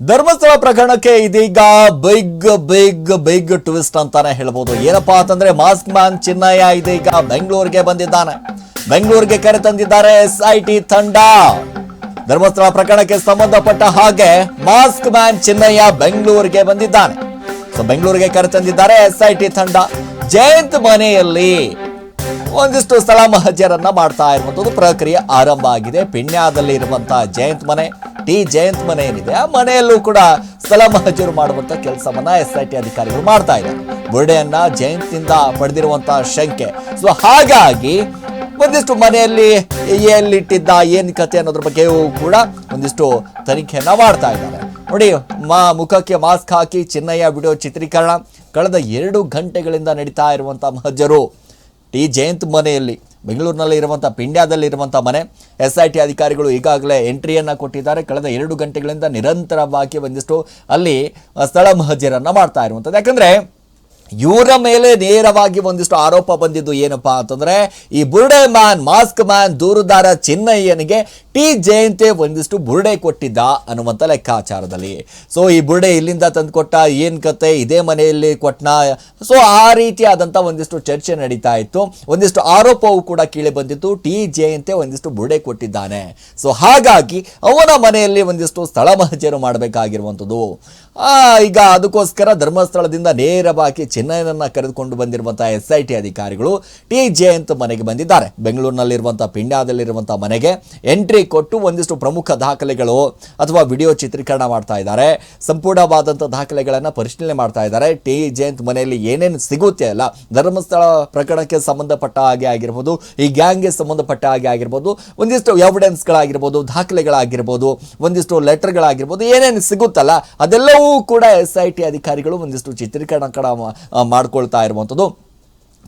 ಧರ್ಮಸ್ಥಳ ಪ್ರಕರಣಕ್ಕೆ ಇದೀಗ big big big twist ಅಂತಾನೆ ಹೇಳ್ಬೋದು. ಏನಪ್ಪಾ ಅಂತಂದ್ರೆ ಮಾಸ್ಕ್ ಮ್ಯಾನ್ ಚಿನ್ನಯ್ಯ ಇದೀಗ ಬೆಂಗಳೂರಿಗೆ ಬಂದಿದ್ದಾನೆ. ಬೆಂಗಳೂರಿಗೆ ಕರೆ ತಂದಿದ್ದಾರೆ ಎಸ್ ಐ ಟಿ ತಂಡ. ಧರ್ಮಸ್ಥಳ ಪ್ರಕರಣಕ್ಕೆ ಸಂಬಂಧಪಟ್ಟ ಹಾಗೆ ಮಾಸ್ಕ್ ಮ್ಯಾನ್ ಚಿನ್ನಯ್ಯ ಬೆಂಗಳೂರಿಗೆ ಬಂದಿದ್ದಾನೆ. ಸೊ ಬೆಂಗಳೂರಿಗೆ ಕರೆ ತಂದಿದ್ದಾರೆ ಎಸ್ ಐ ಟಿ ತಂಡ. ಜಯಂತ್ ಮನೆಯಲ್ಲಿ ಒಂದಿಷ್ಟು ಸ್ಥಳ ಮಹಜರನ್ನ ಮಾಡ್ತಾ ಇರುವಂತದ್ದು ಪ್ರಕ್ರಿಯೆ ಆರಂಭ ಆಗಿದೆ. ಪಿಣ್ಯಾದಲ್ಲಿ ಇರುವಂತಹ ಜಯಂತ್ ಮನೆ. ಟಿ ಜಯಂತ್ ಮನೆ ಏನಿದೆ, ಆ ಮನೆಯಲ್ಲೂ ಕೂಡ ಸ್ಥಳ ಮಹಜೂರು ಮಾಡುವಂತ ಕೆಲಸವನ್ನ ಎಸ್ ಐ ಟಿ ಅಧಿಕಾರಿಗಳು ಮಾಡ್ತಾ ಇದ್ದಾರೆ. ಬುರ್ಡೆಯನ್ನ ಜಯಂತ್ನಿಂದ ಪಡೆದಿರುವಂತಹ ಶಂಕೆ. ಸೊ ಹಾಗಾಗಿ ಒಂದಿಷ್ಟು ಮನೆಯಲ್ಲಿ ಎಲ್ಲಿಟ್ಟಿದ್ದ ಏನ್ ಕತೆ ಅನ್ನೋದ್ರ ಬಗ್ಗೆಯೂ ಕೂಡ ಒಂದಿಷ್ಟು ತನಿಖೆಯನ್ನ ಮಾಡ್ತಾ ಇದ್ದಾರೆ. ನೋಡಿ, ಮಾ ಮುಖಕ್ಕೆ ಮಾಸ್ಕ್ ಹಾಕಿ ಚಿನ್ನಯ್ಯ ವಿಡಿಯೋ ಚಿತ್ರೀಕರಣ. ಕಳೆದ ಎರಡು ಗಂಟೆಗಳಿಂದ ನಡೀತಾ ಇರುವಂತಹ ಮಹಜರು ಟಿ ಜಯಂತ್ ಮನೆಯಲ್ಲಿ ಬೆಂಗಳೂರಿನಲ್ಲಿ ಇರುವಂಥ ಪಿಂಡ್ಯಾದಲ್ಲಿ ಮನೆ. ಎಸ್ ಐ ಟಿ ಅಧಿಕಾರಿಗಳು ಈಗಾಗಲೇ ಎಂಟ್ರಿಯನ್ನು ಕೊಟ್ಟಿದ್ದಾರೆ. ಕಳೆದ ಎರಡು ಗಂಟೆಗಳಿಂದ ನಿರಂತರವಾಗಿ ಒಂದಿಷ್ಟು ಅಲ್ಲಿ ಸ್ಥಳ ಮಹಜರನ್ನು ಮಾಡ್ತಾ ಇರುವಂಥದ್ದು ಯಾಕಂದರೆ ಇವರ ಮೇಲೆ ನೇರವಾಗಿ ಒಂದಿಷ್ಟು ಆರೋಪ ಬಂದಿದ್ದು ಏನಪ್ಪಾ ಅಂತಂದ್ರೆ, ಈ ಬುರುಡೆ ಮ್ಯಾನ್, ಮಾಸ್ಕ್ ಮ್ಯಾನ್ ದೂರುದಾರ ಚಿನ್ನಯ್ಯನಿಗೆ ಟಿ ಜಯಂತಿ ಒಂದಿಷ್ಟು ಬುರುಡೆ ಕೊಟ್ಟಿದ್ದ ಅನ್ನುವಂಥ ಲೆಕ್ಕಾಚಾರದಲ್ಲಿ. ಸೊ ಈ ಬುರುಡೆ ಇಲ್ಲಿಂದ ತಂದುಕೊಟ್ಟ ಏನು ಕತೆ? ಇದೇ ಮನೆಯಲ್ಲಿ ಕೊಟ್ನ? ಸೊ ಆ ರೀತಿಯಾದಂಥ ಒಂದಿಷ್ಟು ಚರ್ಚೆ ನಡೀತಾ ಇತ್ತು. ಒಂದಿಷ್ಟು ಆರೋಪವು ಕೂಡ ಕೇಳಿ ಬಂದಿತ್ತು. ಟಿ ಜಯಂತಿ ಒಂದಿಷ್ಟು ಬುರುಡೆ ಕೊಟ್ಟಿದ್ದಾನೆ. ಸೊ ಹಾಗಾಗಿ ಅವನ ಮನೆಯಲ್ಲಿ ಒಂದಿಷ್ಟು ಸ್ಥಳ ಮಹಜರು ಮಾಡಬೇಕಾಗಿರುವಂಥದ್ದು. ಈಗ ಅದಕ್ಕೋಸ್ಕರ ಧರ್ಮಸ್ಥಳದಿಂದ ನೇರವಾಗಿ ಚೆನ್ನೈನನ್ನು ಕರೆದುಕೊಂಡು ಬಂದಿರುವಂತಹ ಎಸ್ ಐ ಟಿ ಅಧಿಕಾರಿಗಳು ಟಿ ಜಯಂತ್ ಮನೆಗೆ ಬಂದಿದ್ದಾರೆ. ಬೆಂಗಳೂರಿನಲ್ಲಿರುವಂಥ ಪಿಂಡ್ಯಾದಲ್ಲಿರುವಂಥ ಮನೆಗೆ ಎಂಟ್ರಿ ಕೊಟ್ಟು ಒಂದಿಷ್ಟು ಪ್ರಮುಖ ದಾಖಲೆಗಳು ಅಥವಾ ವಿಡಿಯೋ ಚಿತ್ರೀಕರಣ ಮಾಡ್ತಾ ಇದ್ದಾರೆ. ಸಂಪೂರ್ಣವಾದಂಥ ದಾಖಲೆಗಳನ್ನು ಪರಿಶೀಲನೆ ಮಾಡ್ತಾ ಇದ್ದಾರೆ. ಟಿ ಜಯಂತ್ ಮನೆಯಲ್ಲಿ ಏನೇನು ಸಿಗುತ್ತೆ ಅಲ್ಲ, ಧರ್ಮಸ್ಥಳ ಪ್ರಕರಣಕ್ಕೆ ಸಂಬಂಧಪಟ್ಟ ಹಾಗೆ ಆಗಿರ್ಬೋದು, ಈ ಗ್ಯಾಂಗ್ಗೆ ಸಂಬಂಧಪಟ್ಟ ಹಾಗೆ ಆಗಿರ್ಬೋದು, ಒಂದಿಷ್ಟು ಎವಿಡೆನ್ಸ್ಗಳಾಗಿರ್ಬೋದು ದಾಖಲೆಗಳಾಗಿರ್ಬೋದು, ಒಂದಿಷ್ಟು ಲೆಟರ್ಗಳಾಗಿರ್ಬೋದು ಏನೇನು ಸಿಗುತ್ತಲ್ಲ ಅದೆಲ್ಲವೂ ಕೂಡ ಎಸ್ ಐ ಟಿ ಅಧಿಕಾರಿಗಳು ಒಂದಿಷ್ಟು ಚಿತ್ರೀಕರಣ ಕಡ ಮಾಡ್ಕೊಳ್ತಾ ಇರುವಂಥದ್ದು.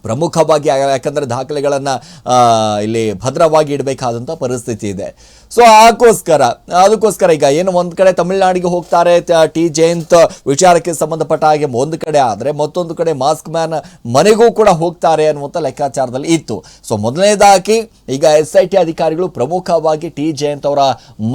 ಪ್ರಮುಖವಾಗಿ ಯಾಕಂದ್ರೆ ದಾಖಲೆಗಳನ್ನು ಇಲ್ಲಿ ಭದ್ರವಾಗಿ ಇಡಬೇಕಾದಂಥ ಪರಿಸ್ಥಿತಿ ಇದೆ. ಸೊ ಅದಕ್ಕೋಸ್ಕರ ಅದಕ್ಕೋಸ್ಕರ ಈಗ ಏನು ಒಂದು ಕಡೆ ತಮಿಳುನಾಡಿಗೆ ಹೋಗ್ತಾರೆ ಟಿ ಜಯಂತ್ ವಿಚಾರಕ್ಕೆ ಸಂಬಂಧಪಟ್ಟ ಹಾಗೆ ಒಂದು ಕಡೆ ಆದರೆ ಮತ್ತೊಂದು ಕಡೆ ಮಾಸ್ಕ್ ಮ್ಯಾನ್ ಮನೆಗೂ ಕೂಡ ಹೋಗ್ತಾರೆ ಅನ್ನುವಂಥ ಲೆಕ್ಕಾಚಾರದಲ್ಲಿ ಇತ್ತು. ಸೊ ಮೊದಲನೇದಾಗಿ ಈಗ ಎಸ್ ಐ ಟಿ ಅಧಿಕಾರಿಗಳು ಪ್ರಮುಖವಾಗಿ ಟಿ ಜಯಂತ್ ಅವರ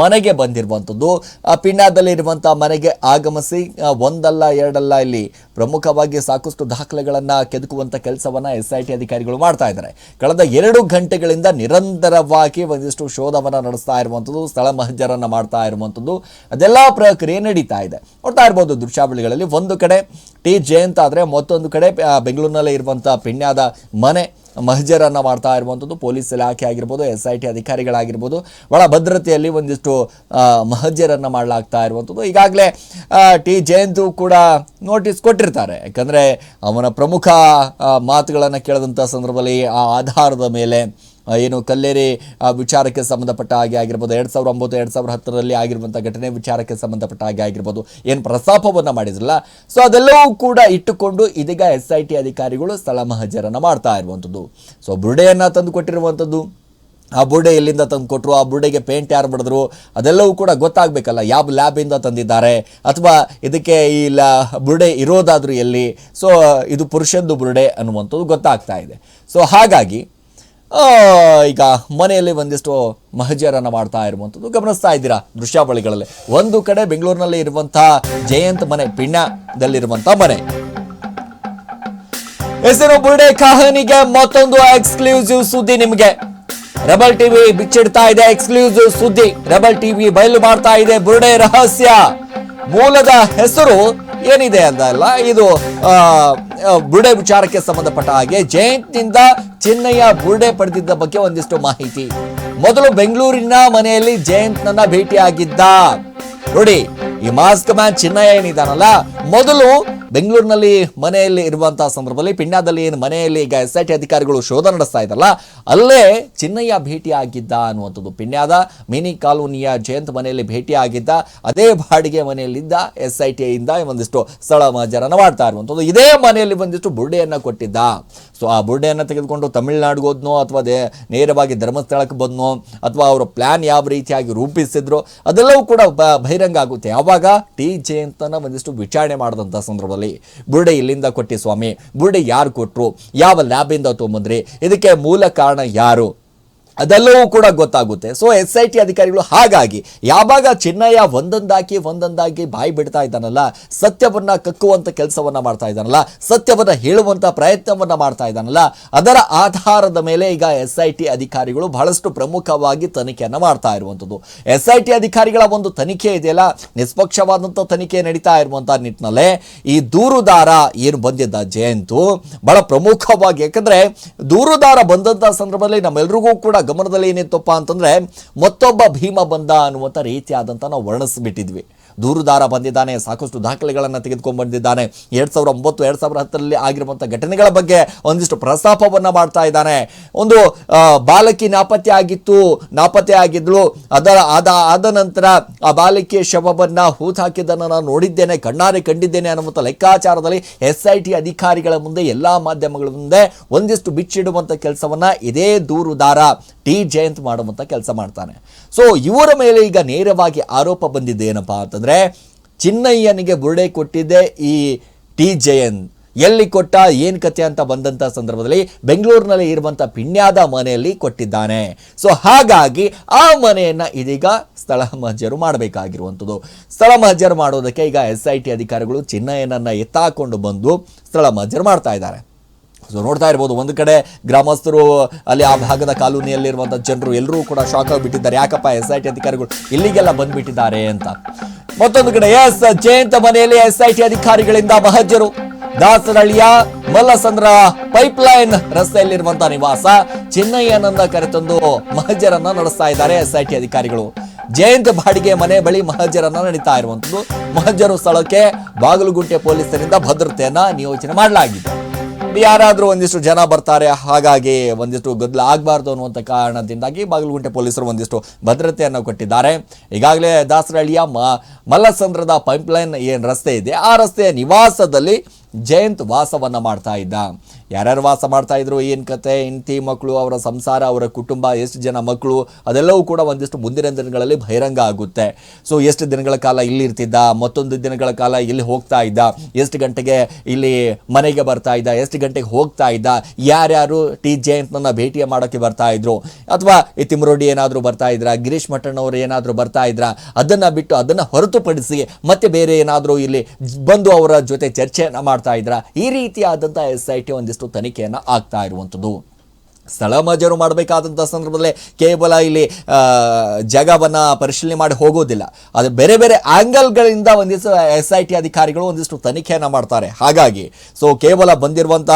ಮನೆಗೆ ಬಂದಿರುವಂಥದ್ದು. ಆ ಪಿಂಡಾದಲ್ಲಿ ಇರುವಂಥ ಮನೆಗೆ ಆಗಮಿಸಿ ಒಂದಲ್ಲ ಎರಡಲ್ಲ ಇಲ್ಲಿ ಪ್ರಮುಖವಾಗಿ ಸಾಕಷ್ಟು ದಾಖಲೆಗಳನ್ನು ಕೆದಕುವಂಥ ಕೆಲಸವನ್ನ ಎಸ್ ಐ ಟಿ ಅಧಿಕಾರಿಗಳು ಮಾಡ್ತಾ ಇದ್ದಾರೆ. ಕಳೆದ ಎರಡು ಗಂಟೆಗಳಿಂದ ನಿರಂತರವಾಗಿ ಒಂದಿಷ್ಟು ಶೋಧವನ್ನು ನಡೆಸ್ತಾ ಇರುವಂಥದ್ದು ಸ್ಥಳ ಮಹಜರನ್ನು ಮಾಡ್ತಾ ಇರುವಂಥದ್ದು ಅದೆಲ್ಲ ಪ್ರಕ್ರಿಯೆ ನಡೀತಾ ಇದೆ. ನೋಡ್ತಾ ಇರ್ಬೋದು ದೃಶ್ಯಾವಳಿಗಳಲ್ಲಿ ಒಂದು ಕಡೆ ಟಿ ಜಯಂತ್ ಆದರೆ ಮತ್ತೊಂದು ಕಡೆ ಬೆಂಗಳೂರಿನಲ್ಲೇ ಇರುವಂಥ ಪಿಣ್ಯಾದ ಮನೆ ಮಹಜರನ್ನು ಮಾಡ್ತಾ ಇರುವಂಥದ್ದು ಪೊಲೀಸ್ ಇಲಾಖೆ ಆಗಿರ್ಬೋದು ಎಸ್ ಐ ಟಿ ಅಧಿಕಾರಿಗಳಾಗಿರ್ಬೋದು ಭಾಳ ಭದ್ರತೆಯಲ್ಲಿ ಒಂದಿಷ್ಟು ಮಹಜರನ್ನು ಮಾಡಲಾಗ್ತಾ ಇರುವಂಥದ್ದು ಈಗಾಗಲೇ ಟಿ ಜಯಂತು ಕೂಡ ನೋಟಿಸ್ ಕೊಟ್ಟಿರ್ತಾರೆ. ಯಾಕಂದರೆ ಅವನ ಪ್ರಮುಖ ಮಾತುಗಳನ್ನು ಕೇಳಿದಂಥ ಸಂದರ್ಭದಲ್ಲಿ ಆ ಆಧಾರದ ಮೇಲೆ ಏನು ಕಲ್ಲೇರಿ ವಿಚಾರಕ್ಕೆ ಸಂಬಂಧಪಟ್ಟ ಹಾಗೆ ಆಗಿರ್ಬೋದು. ಎರಡು ಸಾವಿರದ ಒಂಬತ್ತು, ಎರಡು ಸಾವಿರದ ಹತ್ತರಲ್ಲಿ ಆಗಿರುವಂಥ ಘಟನೆ ವಿಚಾರಕ್ಕೆ ಸಂಬಂಧಪಟ್ಟ ಹಾಗೆ ಆಗಿರ್ಬೋದು. ಏನು ಪ್ರಸ್ತಾಪವನ್ನು ಮಾಡಿದ್ರಲ್ಲ? ಸೊ ಅದೆಲ್ಲವೂ ಕೂಡ ಇಟ್ಟುಕೊಂಡು ಇದೀಗ ಎಸ್ ಐ ಟಿ ಅಧಿಕಾರಿಗಳು ಸ್ಥಳ ಮಹಜರನ್ನು ಮಾಡ್ತಾ ಇರುವಂಥದ್ದು. ಸೊ ಬುರುಡೆಯನ್ನು ತಂದು ಕೊಟ್ಟಿರುವಂಥದ್ದು ಆ ಬುರ್ಡೆ ಎಲ್ಲಿಂದ ತಂದು ಕೊಟ್ಟರು ಆ ಬುರ್ಡೆಗೆ ಪೇಂಟ್ ಯಾರು ಬಡಿದ್ರು ಅದೆಲ್ಲವೂ ಕೂಡ ಗೊತ್ತಾಗಬೇಕಲ್ಲ. ಯಾವ ಲ್ಯಾಬಿಂದ ತಂದಿದ್ದಾರೆ? ಅಥವಾ ಇದಕ್ಕೆ ಈ ಲಾ, ಬುರ್ಡೆ ಇರೋದಾದರೂ ಎಲ್ಲಿ? ಸೊ ಇದು ಪುರುಷದ್ದು ಬುರ್ಡೆ ಅನ್ನುವಂಥದ್ದು ಗೊತ್ತಾಗ್ತಾ ಇದೆ. ಸೊ ಹಾಗಾಗಿ ಈಗ ಮನೆಯಲ್ಲಿ ಒಂದಿಷ್ಟು ಮಹಜರನ್ನು ಮಾಡ್ತಾ ಇರುವಂಥದ್ದು ಗಮನಿಸ್ತಾ ಇದ್ದೀರಾ ದೃಶ್ಯಾವಳಿಗಳಲ್ಲಿ. ಒಂದು ಕಡೆ ಬೆಂಗಳೂರಿನಲ್ಲಿ ಇರುವಂತಹ ಜಯಂತ್ ಮನೆ ಪಿಣ್ಯದಲ್ಲಿರುವಂತಹ ಮನೆ. ಹೆಸರು ಬುರ್ಡೆ ಕಹನಿಗೆ ಮತ್ತೊಂದು ಎಕ್ಸ್ಕ್ಲೂಸಿವ್ ಸುದ್ದಿ ನಿಮಗೆ. ರೆಬಲ್ ಟಿವಿ ಬಿಚ್ಚಿಡ್ತಾ ಇದೆ ಎಕ್ಸ್ಕ್ಲೂಸಿವ್ ಸುದ್ದಿ. ರೆಬಲ್ ಟಿವಿ ಬಯಲು ಮಾಡ್ತಾ ಇದೆ ಬುರ್ಡೆ ರಹಸ್ಯ. ಮೂಲದ ಹೆಸರು ಏನಿದೆ ಅಂತಲ್ಲ ಇದು ಆ, ಆ, ಬುರ್ಡೆ ವಿಚಾರಕ್ಕೆ ಸಂಬಂಧಪಟ್ಟ ಹಾಗೆ ಜಯಂತ್ನಿಂದ ಚಿನ್ನಯ್ಯ ಬುರ್ಡೆ ಪಡೆದಿದ್ದ ಬಗ್ಗೆ ಒಂದಿಷ್ಟು ಮಾಹಿತಿ. ಮೊದಲು ಬೆಂಗಳೂರಿನ ಮನೆಯಲ್ಲಿ ಜಯಂತ್ನನ್ನ ಭೇಟಿಯಾಗಿದ್ದ. ನೋಡಿ, ಈ ಮಾಸ್ಕ್ ಮ್ಯಾನ್ ಚಿನ್ನಯ್ಯ ಏನಿದಾನಲ್ಲ, ಮೊದಲು ಬೆಂಗಳೂರಿನಲ್ಲಿ ಮನೆಯಲ್ಲಿ ಇರುವಂತಹ ಸಂದರ್ಭದಲ್ಲಿ ಪಿಂಡ್ಯದಲ್ಲಿ ಏನು ಮನೆಯಲ್ಲಿ ಈಗ ಎಸ್ ಐ ಟಿ ಅಧಿಕಾರಿಗಳು ಶೋಧ ನಡೆಸ್ತಾ ಇದ್ದಲ್ಲ ಅಲ್ಲೇ ಚಿನ್ನಯ್ಯ ಭೇಟಿಯಾಗಿದ್ದ ಅನ್ನುವಂಥದ್ದು. ಪಿಣ್ಯಾದ ಮಿನಿ ಕಾಲೋನಿಯ ಜಯಂತ್ ಮನೆಯಲ್ಲಿ ಭೇಟಿಯಾಗಿದ್ದ, ಅದೇ ಬಾಡಿಗೆ ಮನೆಯಲ್ಲಿದ್ದ ಎಸ್ ಐ ಟಿ ಟಿಯಿಂದ ಒಂದಿಷ್ಟು ಸ್ಥಳ ಜನನ ಮಾಡ್ತಾ ಇರುವಂಥದ್ದು. ಇದೇ ಮನೆಯಲ್ಲಿ ಒಂದಿಷ್ಟು ಬುಡ್ಡೆಯನ್ನು ಕೊಟ್ಟಿದ್ದ. ಸೊ ಆ ಬುರ್ಡೆಯನ್ನು ತೆಗೆದುಕೊಂಡು ತಮಿಳುನಾಡಿಗೆ ಹೋದ್ನೋ ಅಥವಾ ದೇ ನೇರವಾಗಿ ಧರ್ಮಸ್ಥಳಕ್ಕೆ ಬಂದ್ನೋ ಅಥವಾ ಅವರ ಪ್ಲ್ಯಾನ್ ಯಾವ ರೀತಿಯಾಗಿ ರೂಪಿಸಿದ್ರು ಅದೆಲ್ಲವೂ ಕೂಡ ಬಹಿರಂಗ ಆಗುತ್ತೆ. ಯಾವಾಗ ಟಿ ಜಯಂತನ ಒಂದಿಷ್ಟು ವಿಚಾರಣೆ ಮಾಡಿದಂಥ ಸಂದರ್ಭದಲ್ಲಿ ಬುರ್ಡೆ ಇಲ್ಲಿಂದ ಕೊಟ್ಟಿ ಸ್ವಾಮಿ, ಬುರ್ಡೆ ಯಾರು ಕೊಟ್ಟರು ಯಾವ ಲ್ಯಾಬಿಂದ ತೊಗೊಂಬಂದ್ರಿ? ಇದಕ್ಕೆ ಮೂಲ ಕಾರಣ ಯಾರು? ಅದೆಲ್ಲವೂ ಕೂಡ ಗೊತ್ತಾಗುತ್ತೆ. ಸೊ ಎಸ್ ಐ ಟಿ ಅಧಿಕಾರಿಗಳು ಹಾಗಾಗಿ ಯಾವಾಗ ಚೆನ್ನಯ್ಯ ಒಂದೊಂದಾಗಿ ಒಂದೊಂದಾಗಿ ಬಾಯಿ ಬಿಡ್ತಾ ಇದ್ದಾನಲ್ಲ, ಸತ್ಯವನ್ನ ಕಕ್ಕುವಂಥ ಕೆಲಸವನ್ನ ಮಾಡ್ತಾ ಇದ್ದಾನಲ್ಲ, ಸತ್ಯವನ್ನ ಹೇಳುವಂತ ಪ್ರಯತ್ನವನ್ನ ಮಾಡ್ತಾ ಇದ್ದಾನಲ್ಲ, ಅದರ ಆಧಾರದ ಮೇಲೆ ಈಗ ಎಸ್ ಐ ಟಿ ಅಧಿಕಾರಿಗಳು ಬಹಳಷ್ಟು ಪ್ರಮುಖವಾಗಿ ತನಿಖೆಯನ್ನು ಮಾಡ್ತಾ ಇರುವಂಥದ್ದು ಎಸ್ ಐ ಟಿ ಅಧಿಕಾರಿಗಳ ಒಂದು ತನಿಖೆ ಇದೆಯಲ್ಲ ನಿಷ್ಪಕ್ಷವಾದಂಥ ತನಿಖೆ ನಡೀತಾ ಇರುವಂತ ನಿಟ್ಟಿನಲ್ಲೇ ಈ ದೂರುದಾರ ಏನು ಬಂದಿದ್ದ ಜಯಂತು ಬಹಳ ಪ್ರಮುಖವಾಗಿ, ಯಾಕಂದ್ರೆ ದೂರುದಾರ ಬಂದಂತ ಸಂದರ್ಭದಲ್ಲಿ ನಮ್ಮೆಲ್ರಿಗೂ ಕೂಡ ಗಮನದಲ್ಲಿ ಏನಿತ್ತಪ್ಪ ಅಂತಂದ್ರೆ ಮತ್ತೊಬ್ಬ ಭೀಮ ಬಂದ ಅನ್ನುವಂಥ ರೀತಿಯಾದಂಥ ನಾವು ವರ್ಣಿಸ್ಬಿಟ್ಟಿದ್ವಿ. ದೂರುದಾರ ಬಂದಿದ್ದಾನೆ, ಸಾಕಷ್ಟು ದಾಖಲೆಗಳನ್ನು ತೆಗೆದುಕೊಂಡು ಬಂದಿದ್ದಾನೆ. ಎರಡ್ ಸಾವಿರದ ಒಂಬತ್ತು, ಎರಡು ಸಾವಿರ ಹತ್ತರಲ್ಲಿ ಆಗಿರುವಂಥ ಘಟನೆಗಳ ಬಗ್ಗೆ ಒಂದಿಷ್ಟು ಪ್ರಸ್ತಾಪವನ್ನು ಮಾಡ್ತಾ ಇದ್ದಾನೆ. ಒಂದು ಬಾಲಕಿ ನಾಪತ್ತೆ ಆಗಿತ್ತು, ನಾಪತ್ತೆ ಆಗಿದ್ಲು ಅದರ, ಆದ ಆದ ನಂತರ ಆ ಬಾಲಕಿಯ ಶವವನ್ನು ಹೂತ್ ಹಾಕಿದ್ದನ್ನು ನಾನು ನೋಡಿದ್ದೇನೆ, ಕಣ್ಣಾರೆ ಕಂಡಿದ್ದೇನೆ ಅನ್ನುವಂಥ ಲೆಕ್ಕಾಚಾರದಲ್ಲಿ ಎಸ್ ಐ ಟಿ ಅಧಿಕಾರಿಗಳ ಮುಂದೆ ಎಲ್ಲಾ ಮಾಧ್ಯಮಗಳ ಮುಂದೆ ಒಂದಿಷ್ಟು ಬಿಚ್ಚಿಡುವಂಥ ಕೆಲಸವನ್ನ ಇದೇ ದೂರುದಾರ ಟಿ ಜಯಂತ್ ಮಾಡುವಂಥ ಕೆಲಸ ಮಾಡ್ತಾನೆ. ಸೊ ಇವರ ಮೇಲೆ ಈಗ ನೇರವಾಗಿ ಆರೋಪ ಬಂದಿದೆ ಏನಪ್ಪ ಅಂತಂದ್ರೆ, ಚಿನ್ನಯ್ಯನಿಗೆ ಬುರುಡೆ ಕೊಟ್ಟಿದ್ದೆ ಈ ಟಿ ಜಯಂತ್ ಎಲ್ಲಿ ಕೊಟ್ಟ, ಏನು ಕತೆ ಅಂತ ಬಂದಂತ ಸಂದರ್ಭದಲ್ಲಿ ಬೆಂಗಳೂರಿನಲ್ಲಿ ಇರುವಂತ ಪಿಣ್ಯಾದ ಮನೆಯಲ್ಲಿ ಕೊಟ್ಟಿದ್ದಾನೆ. ಸೊ ಹಾಗಾಗಿ ಆ ಮನೆಯನ್ನ ಇದೀಗ ಸ್ಥಳ ಮಹಜರು ಮಾಡಬೇಕಾಗಿರುವಂಥದ್ದು ಸ್ಥಳ ಮಹಜರು ಮಾಡೋದಕ್ಕೆ ಈಗ ಎಸ್ ಐ ಟಿ ಅಧಿಕಾರಿಗಳು ಚಿನ್ನಯ್ಯನನ್ನ ಎತ್ತಾಕೊಂಡು ಬಂದು ಸ್ಥಳ ಮಹಜರು ಮಾಡ್ತಾ ಇದ್ದಾರೆ. ಸೊ ನೋಡ್ತಾ ಇರ್ಬೋದು, ಒಂದು ಕಡೆ ಗ್ರಾಮಸ್ಥರು ಅಲ್ಲಿ ಆ ಭಾಗದ ಕಾಲೋನಿಯಲ್ಲಿರುವಂಥ ಜನರು ಎಲ್ಲರೂ ಕೂಡ ಶಾಕ್ ಆಗಿಬಿಟ್ಟಿದ್ದಾರೆ. ಯಾಕಪ್ಪ ಎಸ್ ಐ ಟಿ ಅಧಿಕಾರಿಗಳು ಇಲ್ಲಿಗೆಲ್ಲ ಬಂದ್ಬಿಟ್ಟಿದ್ದಾರೆ ಅಂತ? ಮತ್ತೊಂದು ಕಡೆ, ಎಸ್ ಜಯಂತ ಮನೆಯಲ್ಲಿ ಎಸ್ ಐ ಟಿ ಅಧಿಕಾರಿಗಳಿಂದ ಮಹಜ್ಜರು ದಾಸರಳ್ಳಿಯ ಮಲ್ಲಸಂದ್ರ ಪೈಪ್ ಲೈನ್ ರಸ್ತೆಯಲ್ಲಿರುವಂತಹ ನಿವಾಸ ಚಿನ್ನಯ್ಯನನ್ನ ಕರೆತಂದು ಮಹಜರನ್ನ ನಡೆಸ್ತಾ ಇದ್ದಾರೆ ಎಸ್ ಐ ಟಿ ಅಧಿಕಾರಿಗಳು. ಜಯಂತ್ ಬಾಡಿಗೆ ಮನೆ ಬಳಿ ಮಹಜರನ್ನ ನಡೀತಾ ಇರುವಂತದ್ದು ಮಹಜರು ಸ್ಥಳಕ್ಕೆ ಬಾಗಲಗುಂಟೆ ಪೊಲೀಸರಿಂದ ಭದ್ರತೆಯನ್ನ ನಿಯೋಜನೆ ಮಾಡಲಾಗಿದೆ. ಯಾರಾದ್ರೂ ಒಂದಿಷ್ಟು ಜನ ಬರ್ತಾರೆ, ಹಾಗಾಗಿ ಒಂದಿಷ್ಟು ಗದ್ದಲ ಆಗಬಾರ್ದು ಅನ್ನುವಂಥ ಕಾರಣದಿಂದಾಗಿ ಬಾಗಲಗುಂಟೆ ಪೊಲೀಸರು ಒಂದಿಷ್ಟು ಭದ್ರತೆಯನ್ನು ಕೊಟ್ಟಿದ್ದಾರೆ. ಈಗಾಗಲೇ ದಾಸರಹಳ್ಳಿಯ ಮ, ಮಲ್ಲಸಂದ್ರದ ಪೈಪ್ಲೈನ್ ಏನು ರಸ್ತೆ ಇದೆ, ಆ ರಸ್ತೆಯ ನಿವಾಸದಲ್ಲಿ ಜಯಂತ್ ವಾಸವನ್ನು ಮಾಡ್ತಾ ಇದ್ದ. ಯಾರ್ಯಾರು ವಾಸ ಮಾಡ್ತಾ ಇದ್ರು, ಏನ್ ಕತೆ, ಹೆಂಡತಿ ಮಕ್ಕಳು ಅವರ ಸಂಸಾರ, ಅವರ ಕುಟುಂಬ, ಎಷ್ಟು ಜನ ಮಕ್ಕಳು ಅದೆಲ್ಲವೂ ಕೂಡ ಒಂದಿಷ್ಟು ಮುಂದಿನ ದಿನಗಳಲ್ಲಿ ಬಹಿರಂಗ ಆಗುತ್ತೆ. ಸೊ ಎಷ್ಟು ದಿನಗಳ ಕಾಲ ಇಲ್ಲಿ ಇರ್ತಿದ್ದ, ಮತ್ತೊಂದು ದಿನಗಳ ಕಾಲ ಇಲ್ಲಿ ಹೋಗ್ತಾ ಇದ್ದ, ಎಷ್ಟು ಗಂಟೆಗೆ ಇಲ್ಲಿ ಮನೆಗೆ ಬರ್ತಾ ಇದ್ದ, ಎಷ್ಟು ಗಂಟೆಗೆ ಹೋಗ್ತಾ ಇದ್ದ, ಯಾರ್ಯಾರು ಟಿ ಜಯಂತ್ನನ್ನ ಭೇಟಿ ಮಾಡೋಕ್ಕೆ ಬರ್ತಾ ಇದ್ರು, ಅಥವಾ ಈ ತಿಮ್ರೋಡಿ ಏನಾದರೂ ಬರ್ತಾ ಇದ್ರ, ಗಿರೀಶ್ ಮಠಣ್ ಅವರು ಏನಾದರೂ ಬರ್ತಾ ಇದ್ರ, ಅದನ್ನ ಬಿಟ್ಟು ಅದನ್ನ ಹೊರತುಪಡಿಸಿ ಮತ್ತೆ ಬೇರೆ ಏನಾದರೂ ಇಲ್ಲಿ ಬಂದು ಅವರ ಜೊತೆ ಚರ್ಚೆಯನ್ನು ಮಾಡ್ತಾ ಇದ್ರ, ಈ ರೀತಿಯಾದಂಥ ಎಸ್ ಐ ಟಿ ಒಂದಿಷ್ಟು ತನಿಖೆಯನ್ನ ಆಗ್ತಾ ಇರುವಂಥದ್ದು. ಸ್ಥಳ ಮಜರು ಮಾಡಬೇಕಾದಂಥ ಸಂದರ್ಭದಲ್ಲಿ ಕೇವಲ ಇಲ್ಲಿ ಜಾಗವನ್ನು ಪರಿಶೀಲನೆ ಮಾಡಿ ಹೋಗೋದಿಲ್ಲ. ಅದು ಬೇರೆ ಬೇರೆ ಆ್ಯಂಗಲ್ಗಳಿಂದ ಒಂದಿಷ್ಟು ಎಸ್ ಐ ಟಿ ಅಧಿಕಾರಿಗಳು ಒಂದಿಷ್ಟು ತನಿಖೆಯನ್ನು ಮಾಡ್ತಾರೆ. ಹಾಗಾಗಿ ಸೊ ಕೇವಲ ಬಂದಿರುವಂಥ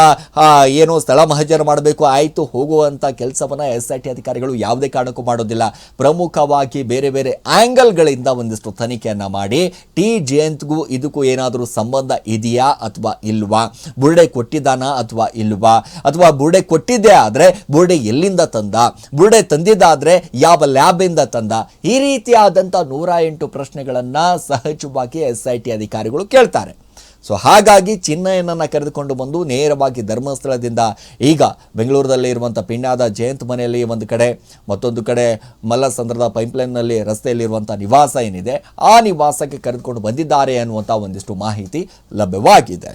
ಏನು ಸ್ಥಳ ಮಹಜರು ಮಾಡಬೇಕು, ಆಯಿತು ಹೋಗುವಂಥ ಕೆಲಸವನ್ನು ಎಸ್ ಐ ಟಿ ಅಧಿಕಾರಿಗಳು ಯಾವುದೇ ಕಾರಣಕ್ಕೂ ಮಾಡೋದಿಲ್ಲ. ಪ್ರಮುಖವಾಗಿ ಬೇರೆ ಬೇರೆ ಆ್ಯಂಗಲ್ಗಳಿಂದ ಒಂದಿಷ್ಟು ತನಿಖೆಯನ್ನು ಮಾಡಿ, ಟಿ ಜಯಂತ್ಗೂ ಇದಕ್ಕೂ ಏನಾದರೂ ಸಂಬಂಧ ಇದೆಯಾ ಅಥವಾ ಇಲ್ವಾ? ಬುರುಡೆ ಕೊಟ್ಟಿದ್ದಾನಾ ಅಥವಾ ಇಲ್ವಾ? ಅಥವಾ ಬುರುಡೆ ಕೊಟ್ಟಿದ್ದೇ ಆದ್ರೆ ಬುರುಡೆ ಎಲ್ಲಿಂದ ತಂದ? ಬುರುಡೆ ತಂದಿದ್ದಾದ್ರೆ ಯಾವ ಲ್ಯಾಬ್ ಇಂದ ತಂದ? ಈ ರೀತಿಯಾದಂಥ ನೂರ ಎಂಟು ಪ್ರಶ್ನೆಗಳನ್ನ ಸಹಜವಾಗಿ ಎಸ್ ಐ ಟಿ ಅಧಿಕಾರಿಗಳು ಕೇಳ್ತಾರೆ. ಸೊ ಹಾಗಾಗಿ ಚಿನ್ನಯನನ್ನು ಕರೆದುಕೊಂಡು ಬಂದು ನೇರವಾಗಿ ಧರ್ಮಸ್ಥಳದಿಂದ ಈಗ ಬೆಂಗಳೂರಲ್ಲಿ ಇರುವಂಥ ಪಿಂಡಾದ ಜಯಂತ್ ಮನೆಯಲ್ಲಿ ಒಂದು ಕಡೆ, ಮತ್ತೊಂದು ಕಡೆ ಮಲ್ಲಸಂದ್ರದ ಪೈಪ್ಲೈನ್ನಲ್ಲಿ ರಸ್ತೆಯಲ್ಲಿರುವಂಥ ನಿವಾಸ ಏನಿದೆ, ಆ ನಿವಾಸಕ್ಕೆ ಕರೆದುಕೊಂಡು ಬಂದಿದ್ದಾರೆ ಅನ್ನುವಂಥ ಒಂದಿಷ್ಟು ಮಾಹಿತಿ ಲಭ್ಯವಾಗಿದೆ.